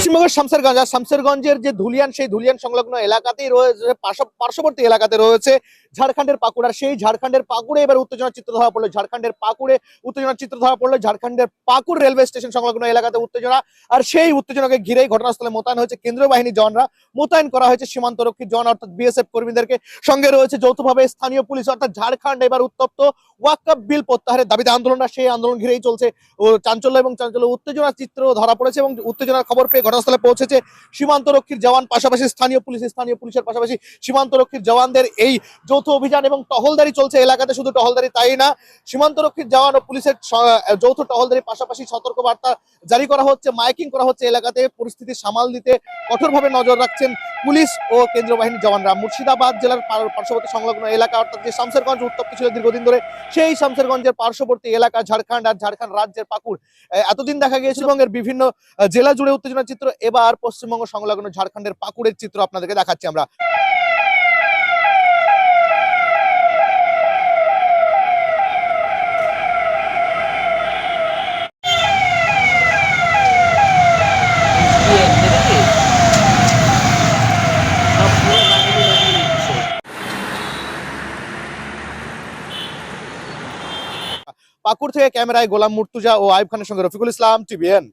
পশ্চিমবঙ্গের শামসেরগঞ্জ, আর শামসেরগঞ্জের যে ধুলিয়ান, সেই ধুলিয়ান সংলগ্ন এলাকাতেই রয়েছে পার্শ্ববর্তী এলাকাতে রয়েছে ঝাড়খণ্ডের পাকুড়ার সেই ঝাড়খণ্ডের পাকুড়ে এবার উত্তেজনার চিত্র ধরা পড়ল। ঝাড়খণ্ডের পাকুড়ে উত্তেজনার চিত্র ধরা পড়ল। ঝাড়খণ্ডের পাকুড় রেলওয়ে স্টেশন সংলগ্ন এলাকাতে উত্তেজনা। আর সেই উত্তেজনাকে ঘিরেই ঘটনাস্থলে মোতায়েন হয়েছে কেন্দ্রীয় বাহিনী জওয়ানরা। মোতায়েন করা হয়েছে সীমান্ত রক্ষী জওয়ান, অর্থাৎ বিএসএফ কর্মীদেরকে। সঙ্গে রয়েছে যৌথভাবে স্থানীয় পুলিশ, অর্থাৎ ঝাড়খণ্ড এবার উত্তপ্ত ওয়াকআপ বিল প্রত্যাহারের দাবিতে আন্দোলনটা, সেই আন্দোলন ঘিরেই চলছে। চাঞ্চল্য এবং চাঞ্চল্য উত্তেজনার চিত্র ধরা পড়েছে এবং উত্তেজনার খবর পেয়ে ঘটনাস্থলে পৌঁছেছে সীমান্ত রক্ষীর জওয়ান, পাশাপাশি স্থানীয় পুলিশ, স্থানীয় পুলিশের পাশাপাশি সীমান্ত রক্ষীর জওয়ানদের। এই যৌথ অভিযান এবং টহলদারি চলছে এলাকাতে, শুধু টহলদারি তাই না সীমান্ত রক্ষীর জওয়ান ও পুলিশের যৌথ টহলদারির পাশাপাশি সতর্ক বার্তা জারি করা হচ্ছে, মাইকিং করা হচ্ছে এলাকাতে, পরিস্থিতি সামাল দিতে কঠোরভাবে নজর রাখছেন পুলিশ ও কেন্দ্রীয় বাহিনীর জওয়ানরা। মুর্শিদাবাদ জেলার পার্শ্ববর্তী সংলগ্ন এলাকা, অর্থাৎ যে শামসেরগঞ্জ উত্তপ্ত ছিল দীর্ঘদিন ধরে, সেই শামসেরগঞ্জের পার্শ্ববর্তী এলাকা, ঝাড়খণ্ড আর ঝাড়খণ্ড রাজ্যের পাকুড়। এতদিন দেখা গিয়েছিল এবং এর বিভিন্ন জেলা জুড়ে উত্তেজনার চিত্র, এবার পশ্চিমবঙ্গ সংলগ্ন ঝাড়খণ্ডের পাকুড়ের চিত্র আপনাদেরকে দেখাচ্ছি আমরা। পাকুড় থেকে ক্যামেরায় গোলাম মুর্তুজা ও আইব খানের সঙ্গে রফিকুল ইসলাম, টিভিএন।